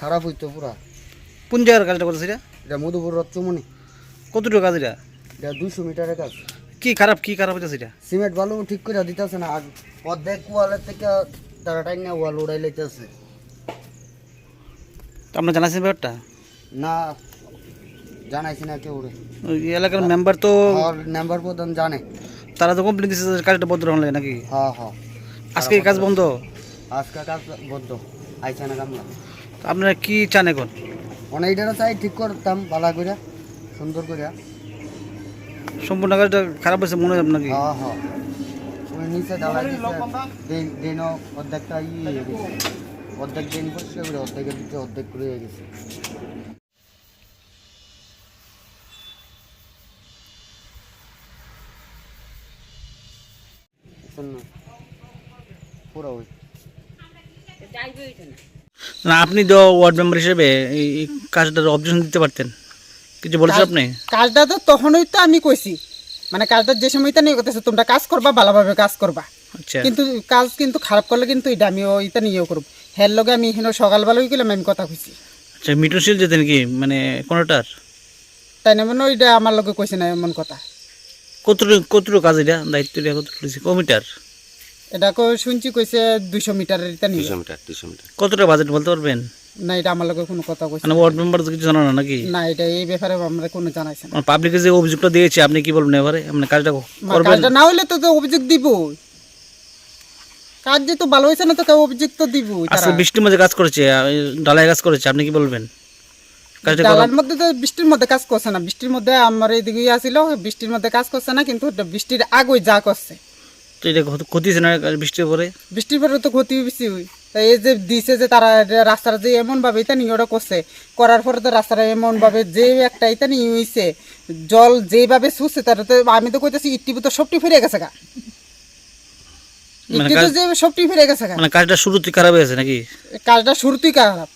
খারাপ হইতো পুরা। কোন জায়গার কাজটা করতেছে এটা? এটা মধুপুর রত্নমণি। কতটুকু কাজ এটা? এটা দুশো মিটারের কাজ কি খারাপ কি খারাপ হইতেছে এটা? সিমেন্ট বালু ঠিক করে দিতেছে না অর্ধেক ওয়ালের থেকে তারা টাইম না ওয়াল উড়াই লাইতেছে। আপনার জানাচ্ছেন ব্যাপারটা? না জানাইছি না কেউ রে। ওই এলাকার মেম্বার তো আর নাম্বার প্রধান জানে। তারা তো কমপ্লেন দিচ্ছে যে কাজটা বন্ধ হলে নাকি? হ্যাঁ হ্যাঁ আজকে এই কাজ বন্ধ? আজকে কাজ বদ্ধ আইসা না কামলা। আপনারা কি চান এখন? অনেক এটা চাই ঠিক করতাম ভালো করে সুন্দর করে সম্পূর্ণ কাজটা খারাপ হয়েছে মনে হয় নাকি? হ্যাঁ হ্যাঁ নিচে দিচ্ছে দিন অর্ধেকটা ই গেছে। অর্ধেক দিন পরিষ্কার করে অর্ধেকের দিকে অর্ধেক করে হয়ে গেছে। না? পুরো ওই। না আপনি তো ওয়ার্ড মেম্বার হিসেবে এই কাজটার অবজেকশন দিতে পারতেন। কিছু বলেছেন আপনি? কাজটা তো তখনই তো আমি কইছি। মানে কাজটা যে সময়টা নিয়ে করতেছে তোমরা কাজ করবা ভালোভাবে কাজ করবা। কিন্তু কাজ কিন্তু খারাপ করলে কিন্তু এটা আমি ওইটা নিয়েও করব। হের লগে আমি এখানে সকালবেলাও গেলাম আমি কথা কইছি। আচ্ছা মিটনশীল যেতেন কি? মানে কোনোটার? তাই না মানে ওইটা আমার লগে কইছে না এমন কথা। কতটুকু কতটুকু কাজ এটা? দায়িত্ব এটা কতটুকু? কমিটার এটা কো শুনছি কইছে দুইশো মিটারের এটা নিয়ে। কতটা বাজেট বলতে পারবেন? না এটা আমার লগে কোনো কথা কইছে না। ওয়ার্ড মেম্বার কিছু জানো না নাকি? না এটা এই ব্যাপারে আমরা কোনো জানাইছে না। পাবলিকে যে অভিযোগটা দিয়েছে আপনি কি বলবেন এবারে মানে কাজটা করবেন? কাজটা না হইলে তো তো অভিযোগ দিব কাজ যেহেতু ভালো হয়েছে না তো কেউ অভিযোগ তো দিব আজকে বৃষ্টির মধ্যে কাজ করেছে ঢালাই কাজ করেছে আপনি কি বলবেন? ডালার মধ্যে তো বৃষ্টির মধ্যে কাজ করছে না বৃষ্টির মধ্যে আমার এইদিকে আসিল বৃষ্টির মধ্যে কাজ করছে না কিন্তু বৃষ্টির আগে যা করছে। তো এটা ক্ষতি- ক্ষতি হয়েছে না বৃষ্টির পরে বৃষ্টির পরে তো ক্ষতি বেশি হই এই যে দিছে যে তারা রাস্তাটা যে এমন ভাবে করছে করার পরে তো রাস্তাটা এমন ভাবে যে একটা নিয়ে হইছে জল যেভাবে শুষছে তারা তো আমি তো কইতেছি ইট্টি তো সবটি ফিরে গেছে গা। মানে ইট্টি যে সবটি ফিরে গেছে মানে কাজটা শুরুতে খারাপ হয়েছে নাকি? কাজটা শুরুতেই খারাপ।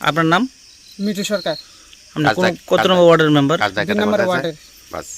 আপনার নাম? মিঠু সরকার। আপনি কত নম্বর ওয়ার্ডের মেম্বার দুই নম্বর ওয়ার্ডের। বাস।